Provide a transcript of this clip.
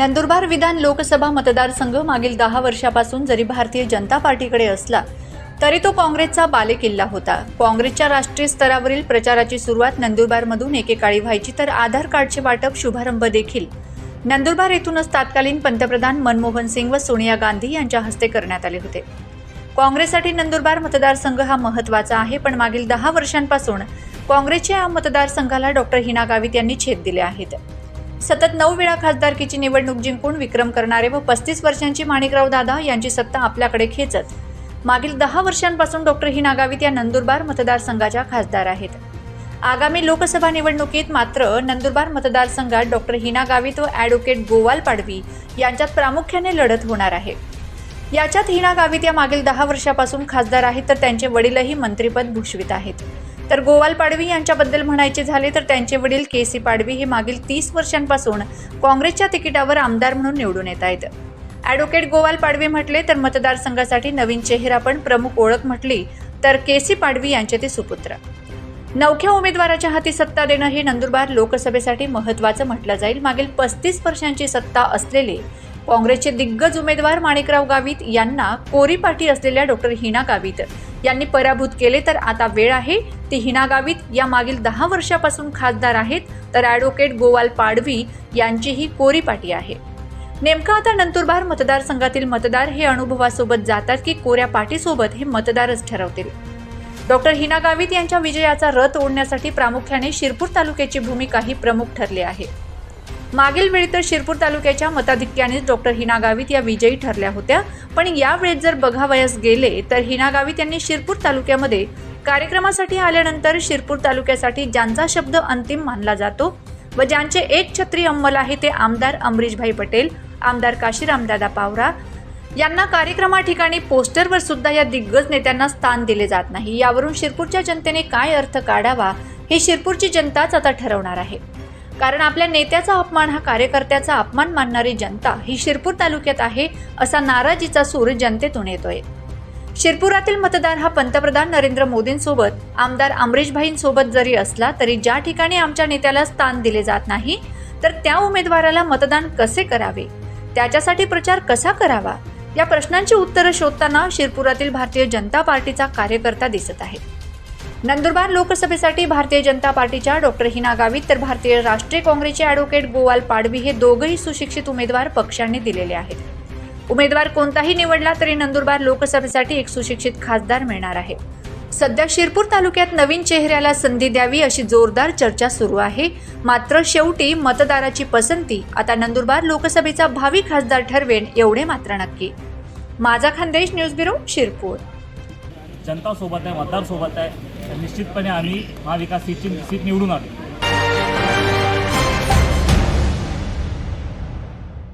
नंदुरबार विधान लोकसभा मतदारसंघ मागील दहा वर्षापासून जरी भारतीय जनता पार्टीकडे असला तरी तो काँग्रेसचा बालेकिल्ला होता. काँग्रेसच्या राष्ट्रीय स्तरावरील प्रचाराची सुरुवात नंदुरबारमधून एकेकाळी व्हायची तर आधार कार्डचे वाटप शुभारंभ देखील. नंदुरबार येथूनच तात्कालीन पंतप्रधान मनमोहन सिंग व सोनिया गांधी यांच्या हस्ते करण्यात आले होते. काँग्रेससाठी नंदुरबार मतदारसंघ हा महत्त्वाचा आहे पण मागील दहा वर्षांपासून काँग्रेसच्या या मतदारसंघाला डॉक्टर हिना गावित यांनी छेद दिले आहेत. सतत नऊ वेळा खासदारकीची निवडणूक जिंकून विक्रम करणारे व पस्तीस वर्षांची माणिकराव दादा यांची सत्ता आपल्याकडे खेचत. मागील दहा वर्षांपासून डॉक्टर हिना गावित या नंदुरबार मतदारसंघाच्या खासदार आहेत. आगामी लोकसभा निवडणुकीत मात्र नंदुरबार मतदारसंघात डॉक्टर हिना गावित व ॲडव्होकेट गोवाल पाडवी यांच्यात प्रामुख्याने लढत होणार आहे. याच्यात हिना गावित या मागील दहा वर्षापासून खासदार आहेत तर त्यांचे वडीलही मंत्रीपद भूषवित आहेत. तर गोवाल पाडवी यांच्याबद्दल म्हणायचे झाले तर त्यांचे वडील के सी पाडवी हे मागील तीस वर्षांपासून काँग्रेसच्या तिकिटावर आमदार म्हणून निवडून येत आहेत. ॲडव्होकेट गोवाल पाडवी म्हटले तर मतदारसंघासाठी नवीन चेहरा पण प्रमुख ओळख म्हटली तर के सी पाडवी यांचे ते सुपुत्र. नवख्या उमेदवाराच्या हाती सत्ता देणं हे नंदुरबार लोकसभेसाठी महत्त्वाचं म्हटलं जाईल. मागील पस्तीस वर्षांची सत्ता असलेले काँग्रेसचे दिग्गज उमेदवार माणिकराव गावित यांना कोरी पाठी असलेल्या डॉक्टर हिना गावित यांनी पराभूत केले तर आता वेळ आहे. ती हिना गावित या मागील दहा वर्षापासून खासदार आहेत. तर ॲडव्होकेट गोवाल पाडवी यांचीही कोरी पाठी आहे. नेमका आता नंदुरबार मतदारसंघातील मतदार हे अनुभवासोबत जातात की कोऱ्या पाठीसोबत हे मतदारच ठरवतील? डॉक्टर हिना गावित यांच्या विजयाचा रथ ओढण्यासाठी प्रामुख्याने शिरपूर तालुक्याची भूमिका ही प्रमुख ठरली आहे. मागील वेळी तर शिरपूर तालुक्याच्या मताधिक्यानेच डॉक्टर हिना गावित या विजयी ठरल्या होत्या. पण यावेळेस जर बघावयास गेले तर हिना गावित यांनी शिरपूर तालुक्यामध्ये कार्यक्रमासाठी आल्यानंतर शिरपूर तालुक्यासाठी ज्यांचा शब्द अंतिम मानला जातो व ज्यांचे एक छत्री अंमल आहे ते आमदार अमरीशभाई पटेल आमदार काशीरामदादा पावरा यांना कार्यक्रमा ठिकाणी पोस्टरवर सुद्धा या दिग्गज नेत्यांना स्थान दिले जात नाही. यावरून शिरपूरच्या जनतेने काय अर्थ काढावा हे शिरपूरची जनताच आता ठरवणार आहे. कारण आपल्या नेत्याचा अपमान हा कार्यकर्त्याचा अपमान मानणारी जनता ही शिरपूर तालुक्यात आहे असा नाराजीचा सूर जनतेतून येतोय. शिरपुरातील मतदार हा पंतप्रधान नरेंद्र मोदींसोबत आमदार अमरीशभाईंसोबत जरी असला तरी ज्या ठिकाणी आमच्या नेत्याला स्थान दिले जात नाही तर त्या उमेदवाराला मतदान कसे करावे? त्याच्यासाठी प्रचार कसा करावा? या प्रश्नांची उत्तरं शोधताना शिरपुरातील भारतीय जनता पार्टीचा कार्यकर्ता दिसत आहे. नंदुरबार लोकसभेसाठी भारतीय जनता पार्टीच्या डॉक्टर हिना गावित तर भारतीय राष्ट्रीय काँग्रेसचे अॅडव्होकेट गोवाल पाडवी हे दोघंही सुशिक्षित उमेदवार पक्षांनी दिलेले आहेत. उमेदवार कोणताही निवडला तरी नंदुरबार लोकसभेसाठी एक सुशिक्षित खासदार मिळणार आहे. सध्या शिरपूर तालुक्यात नवीन चेहऱ्याला संधी द्यावी अशी जोरदार चर्चा सुरू आहे. मात्र शेवटी मतदाराची पसंती आता नंदुरबार लोकसभेचा भावी खासदार ठरवेन एवढे मात्र नक्की. माझा खानदेश न्यूज ब्युरो शिरपूर. जनता सोबत आहे मतदार सोबत आहे. निश्चितपणे आम्ही महाविकास सीटची सीट निवडून आलो.